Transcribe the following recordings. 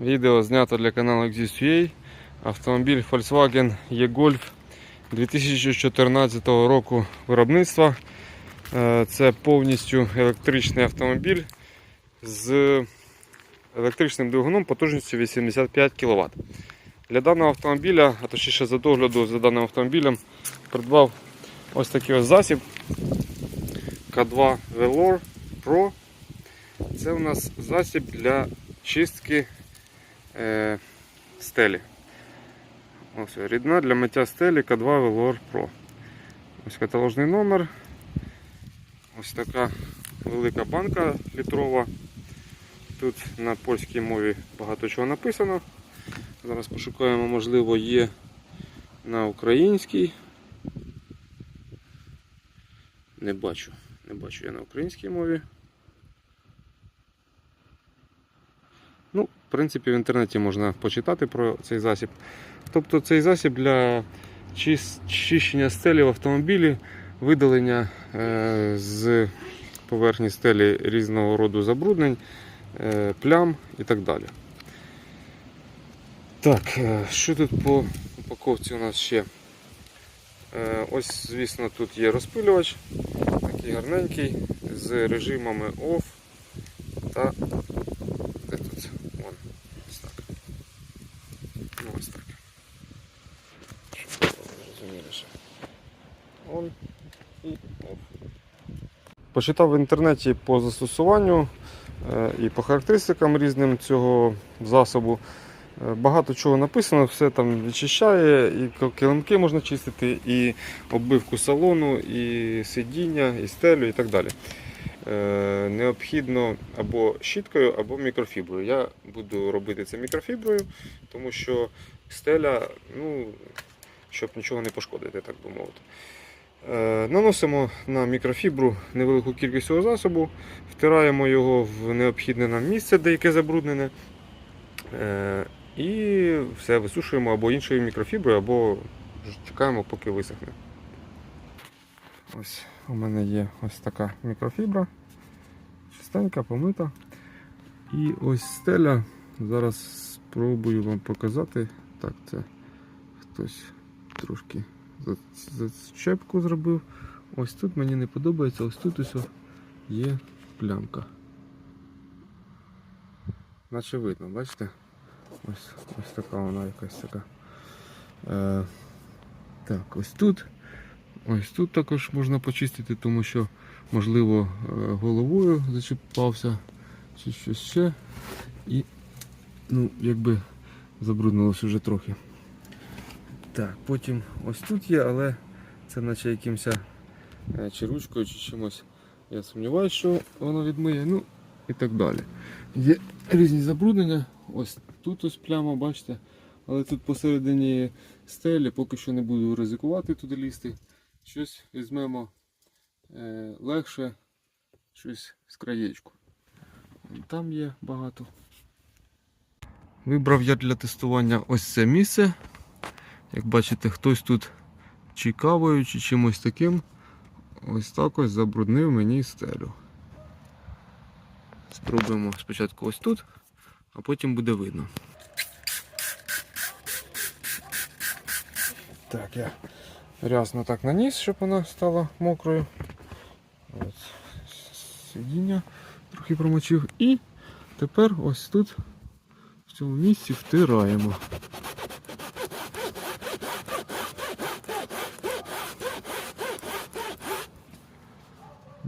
Відео знято для каналу Exist.ua. Автомобіль Volkswagen E-Golf 2014 року виробництва. Е, Це повністю електричний автомобіль з електричним двигуном потужністю 85 кВт. Для даного автомобіля, а точніше за догляду за даним автомобілем, придбав ось такий ось засіб K2 Velour Pro. Це у нас засіб для чистки е, стелі. Ось рідна для миття стелі К2 Velour Pro. Ось каталожний номер. Ось така велика банка літрова. Тут на польській мові багато чого написано. Зараз пошукаємо, можливо, є на українській. Не бачу. Не бачу я на українській мові. Ну, в принципі, в інтернеті можна почитати про цей засіб. Тобто цей засіб для чищення стелі в автомобілі, видалення е, з поверхні стелі різного роду забруднень, е, плям і так далі. Так, е, що тут по упаковці у нас ще? Ось, звісно, тут є розпилювач, такий гарненький, з режимами OFF та де тут? Вон, ось так. Ну, ось так. Щоб ви зрозуміли ще. On і off. Почитав в інтернеті по застосуванню е, і по характеристикам різним цього засобу. Е, Багато чого написано, все там відчищає, і ки- килимки можна чистити, і оббивку салону, і сидіння, і стелю, і так далі. Е, Необхідно або щіткою, або мікрофіброю. Я буду робити це мікрофіброю, тому що стеля, ну, щоб нічого не пошкодити, так би мовити. Е, Наносимо на мікрофібру невелику кількість цього засобу, втираємо його в необхідне нам місце, де яке забруднене. Е, І все висушуємо або іншою мікрофіброю, або чекаємо, поки висохне. Ось у мене є ось така мікрофібра. Чистенька, помита. І ось стеля. Зараз спробую вам показати. Так, це хтось трошки зачепку зробив. Ось тут мені не подобається, ось тут ось є плямка. Наче видно, бачите? Ось, ось така вона якась така. Е, так, ось тут. Ось тут також можна почистити, тому що, можливо, е, головою зачіпався чи щось ще. І ну, якби забруднилось вже трохи. Так, потім ось тут є, але це наче якимось е, чи ручкою, чи чимось. Я сумніваюся, що воно відмиє. Ну і так далі. Є різні забруднення. Ось тут ось пляма, бачите. Але тут посередині стелі поки що не буду ризикувати туди лізти. Щось візьмемо е, легше, щось з краєчку. Там є багато. Вибрав я для тестування ось це місце. Як бачите, хтось тут чи кавою, чи чимось таким ось так ось забруднив мені стелю. Спробуємо спочатку ось тут, а потім буде видно. Так, я рясно так наніс, щоб вона стала мокрою. Сидіння трохи промочив. І тепер ось тут в цьому місці втираємо.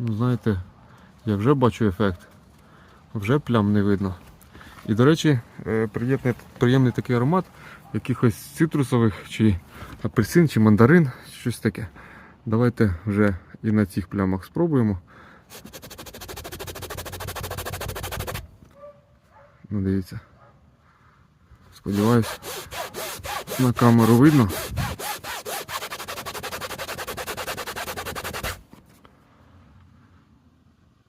Ну, знаєте, я вже бачу ефект. Вже плям не видно. І, до речі, е, приємний, приємний такий аромат якихось цитрусових, чи апельсин, чи мандарин, щось таке. Давайте вже і на цих плямах спробуємо. Ну, дивіться. Сподіваюсь, на камеру видно.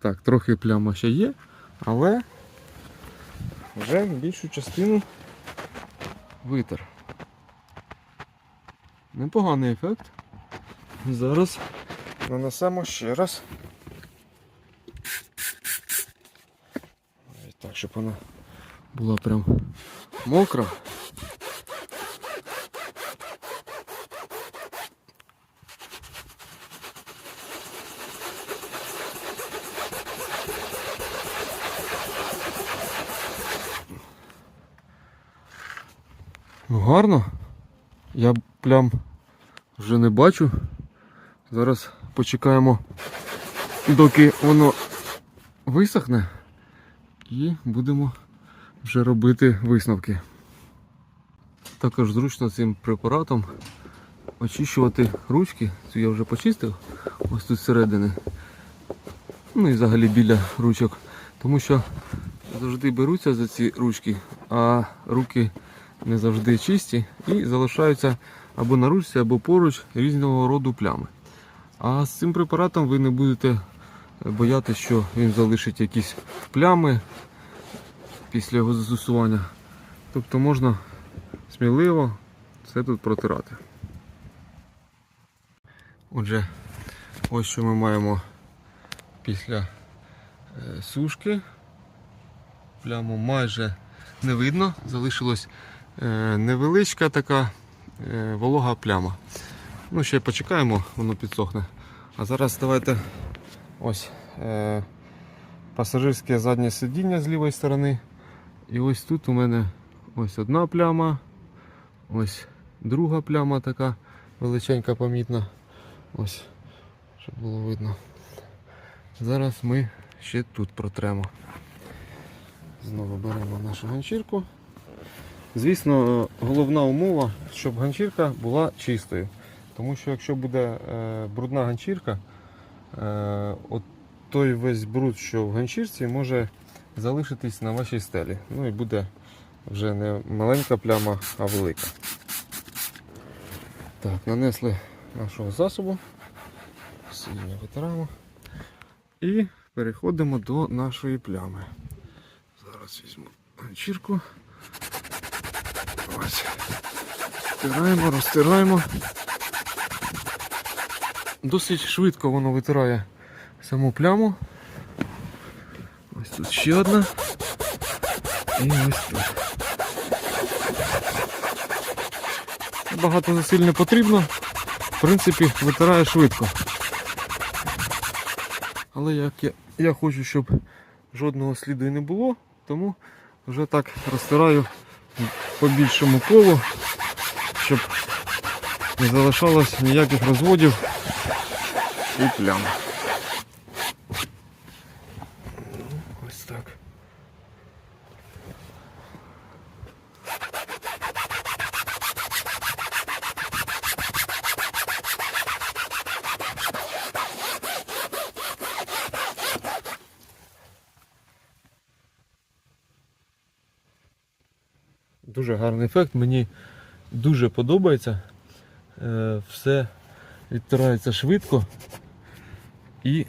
Так, трохи пляма ще є, але вже більшу частину витер. Непоганий ефект. Зараз нанесемо ще раз. Так, щоб вона була прям мокра. Гарно. Я плям вже не бачу. Зараз почекаємо, доки воно висохне і будемо вже робити висновки. Також зручно цим препаратом очищувати ручки. Цю я вже почистив, ось тут зсередини. Ну і взагалі біля ручок. Тому що завжди беруться за ці ручки, а руки не завжди чисті і залишаються або на ручці, або поруч різного роду плями. А з цим препаратом ви не будете боятися, що він залишить якісь плями після його застосування. Тобто можна сміливо все тут протирати. Отже, ось що ми маємо після е, сушки. Пляму майже не видно, залишилось невеличка така е, волога пляма. Ну, ще почекаємо, воно підсохне. А зараз давайте ось е, пасажирське заднє сидіння з лівої сторони. І ось тут у мене ось одна пляма, ось друга пляма така величенька помітна. Ось, щоб було видно. Зараз ми ще тут протремо. Знову беремо нашу ганчірку. Звісно, головна умова, щоб ганчірка була чистою. Тому що якщо буде е, брудна ганчірка, е, от той весь бруд, що в ганчірці, може залишитись на вашій стелі. Ну і буде вже не маленька пляма, а велика. Так, нанесли нашого засобу. Сильно витираємо. І переходимо до нашої плями. Зараз візьму ганчірку. Ось. Стираємо, розтираємо. Досить швидко воно витирає саму пляму. Ось тут ще одна. І ось тут. Багато зусиль не потрібно. В принципі, витирає швидко. Але як я, я хочу, щоб жодного сліду і не було, тому вже так розтираю по більшому колу, щоб не залишалось ніяких розводів і плям. Ось так. Дуже гарний ефект, мені дуже подобається. Е, Все відтирається швидко і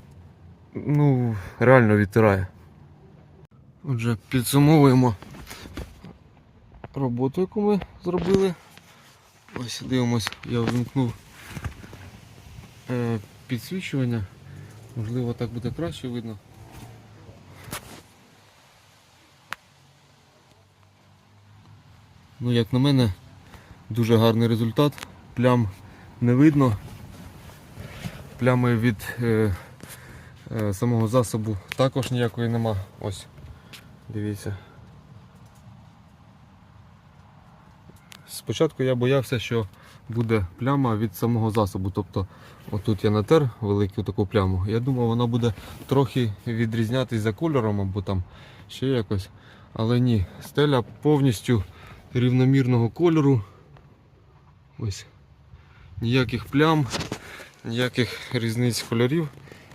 ну, реально відтирає. Отже, підсумовуємо роботу, яку ми зробили. Ось дивимось, я вимкнув е, підсвічування. Можливо, так буде краще видно. Ну, як на мене, дуже гарний результат. Плям не видно. Плями від е, е, самого засобу також ніякої нема. Ось, дивіться. Спочатку я боявся, що буде пляма від самого засобу. Тобто отут я натер велику таку пляму. Я думав, вона буде трохи відрізнятись за кольором або там ще якось. Але ні, стеля повністю рівномірного кольору. Ось. Ніяких плям, ніяких різниць кольорів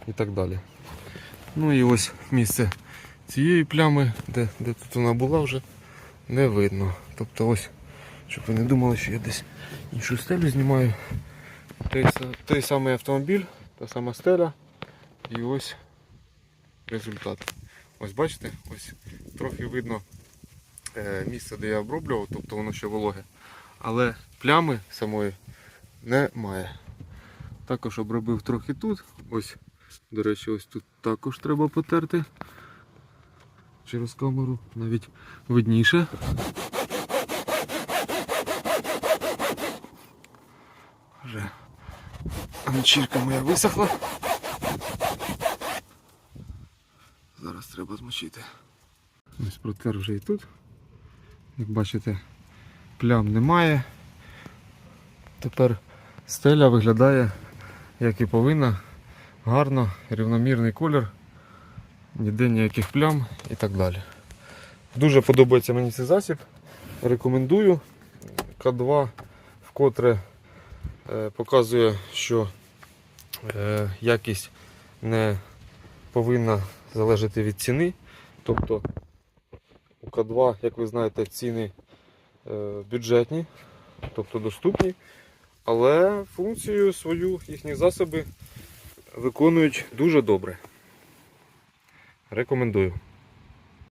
і так далі. Ну і ось місце цієї плями, де, де тут вона була вже, не видно. Тобто ось, щоб ви не думали, що я десь іншу стелю знімаю. Той, той самий автомобіль, та сама стеля і ось результат. Ось бачите, ось трохи видно місце, де я оброблював, тобто воно ще вологе. Але плями самої немає. Також обробив трохи тут. Ось, до речі, ось тут також треба потерти. через камеру навіть видніше. Вже ганчірка моя висохла. Зараз треба змочити. Ось протер вже і тут. Як бачите, плям немає. Тепер стеля виглядає, як і повинна. Гарно, рівномірний колір, ніде ніяких плям і так далі. Дуже подобається мені цей засіб. Рекомендую. К2 вкотре е, показує, що е, якість не повинна залежати від ціни. Тобто у К2, як ви знаєте, ціни е, бюджетні, тобто доступні, але функцію свою їхні засоби виконують дуже добре. Рекомендую.